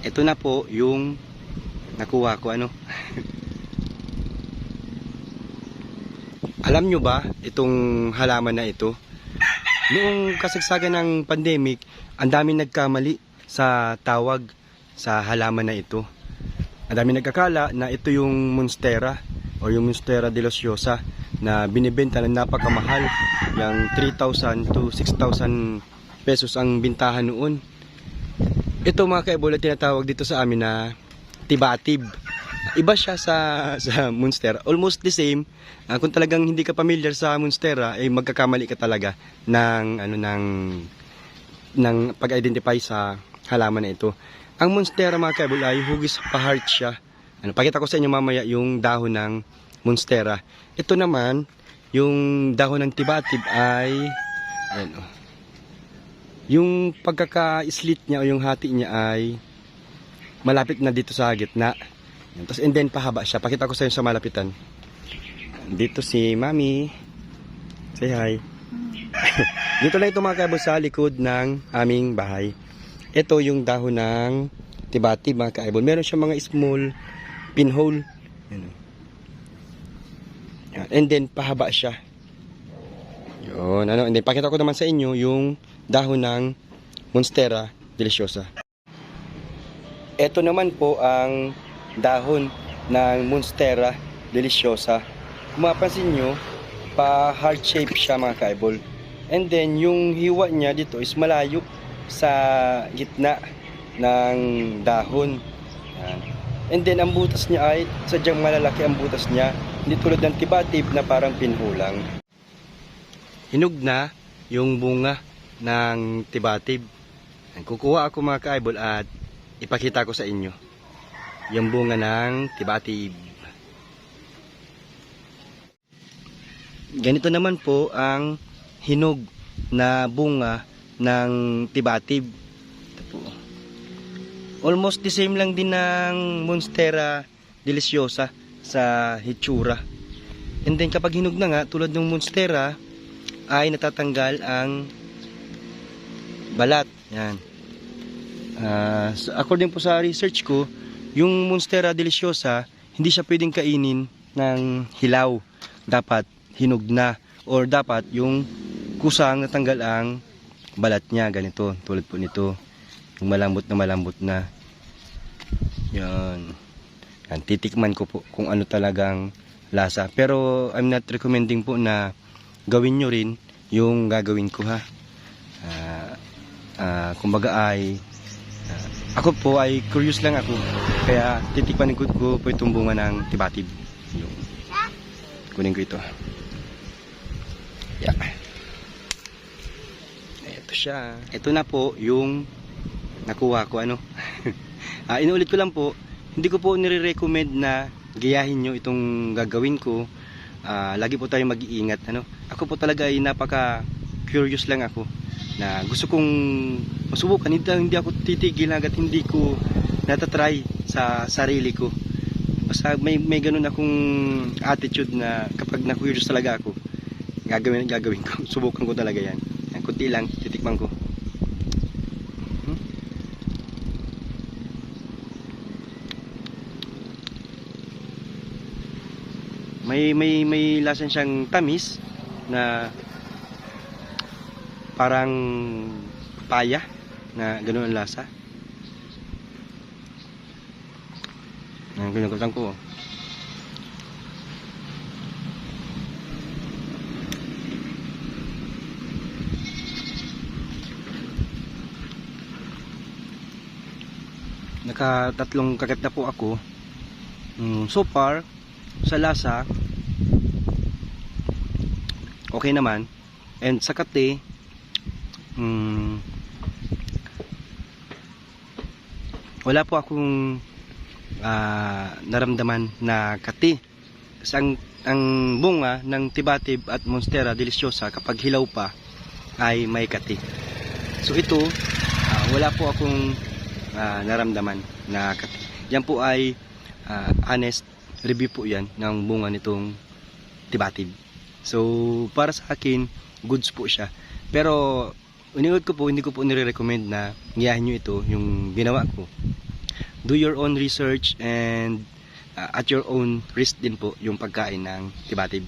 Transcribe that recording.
Ito na po yung nakuha ko ano. Alam nyo ba itong halaman na ito? Noong kasagsagan ng pandemic, ang dami nagkamali sa tawag sa halaman na ito. Ang dami nagkakala na ito yung monstera o yung monstera de los Llosa na binibenta ng napakamahal. Yung 3,000 to 6,000 pesos ang bintahan noon. Ito mga kaibol na tinatawag dito sa amin na tibatib. Iba siya sa sa monstera. Almost the same. Ah, kung talagang hindi ka familiar sa monstera, ay magkakamali ka talaga ng ano ng ng pag-identify sa halaman na ito. Ang monstera mga kaibol ay hugis pa heart siya. Ano, pakita ko sa inyo mamaya yung dahon ng monstera. Ito naman, yung dahon ng tibatib ay ano, yung pagkaka-slit niya o yung hati niya ay malapit na dito sa gitna. Tapos and then pahaba siya. Pakita ko sa inyo sa malapitan. Dito si Mami. Say hi. dito lang ito mga kaibol sa likod ng aming bahay. Ito yung dahon ng tibati mga kaibol. Meron siya mga small pinhole. Yan. And then pahaba siya. Yun, ano, and then pakita ko naman sa inyo yung dahon ng Monstera deliciosa. Ito naman po ang dahon ng Monstera deliciosa. Kung mapansin nyo, pa heart shape siya mga kaibol. And then yung hiwa niya dito is malayo sa gitna ng dahon. And then ang butas niya ay sadyang malalaki ang butas niya. Hindi tulad ng tibatib na parang pinhulang. Hinog na yung bunga ng tibatib. Kukuha ako mga kaibol at ipakita ko sa inyo yung bunga ng tibatib. Ganito naman po ang hinog na bunga ng tibatib. Almost the same lang din ng Monstera deliciosa sa hitsura. And then kapag hinog na nga, tulad ng Monstera, ay natatanggal ang balat. Yan. So according po sa research ko, yung Monstera deliciosa, hindi siya pwedeng kainin ng hilaw. Dapat hinog na. Or dapat yung kusang natanggal ang balat niya. Ganito tulad po nito. Yung malambot na malambot na. Yan. Yan titikman ko po kung ano talagang lasa. Pero I'm not recommending po na gawin nyo rin yung gagawin ko ha ah, kumbaga ay ah, ako po ay curious lang ako. Kaya titikman ko, ko po itong bunga ng tibatib. Yung kunin ko ito. Yeah. ito siya. Ito na po yung nakuha ko ano? Ah, inuulit ko lang po hindi ko po nire-recommend na gayahin nyo itong gagawin ko. Ah, lagi po tayong mag-iingat ano? Ako po talaga ay napaka curious lang ako na gusto kong masubukan. Hindi, hindi ako titigil hanggat hindi ko natatry sa sarili ko. Basta may, may ganun akong attitude na kapag na-curious talaga ako gagawin gagawin ko. Subukan ko talaga yan. Yan kunti lang titikman ko. Hmm? may may may lasan siyang tamis na parang paya na gano'n ang lasa. Ang ginugutan ko. oh. Nakatatlong kagat na po ako. Mm, so far, sa lasa, okay naman. And sa kate, mm, wala po akong ah, naramdaman na kati. Kasi ang, ang bunga ng tibatib at monstera deliciosa kapag hilaw pa ay may kati. So ito, ah, wala po akong ah, naramdaman na kati. Yan po ay ah, honest review po yan ng bunga nitong tibatib. So, para sa akin, goods po siya. Pero, uniwag ko po, hindi ko po nire-recommend na giyahin nyo ito, yung ginawa ko. do your own research and uh, at your own risk din po yung pagkain ng tibatib.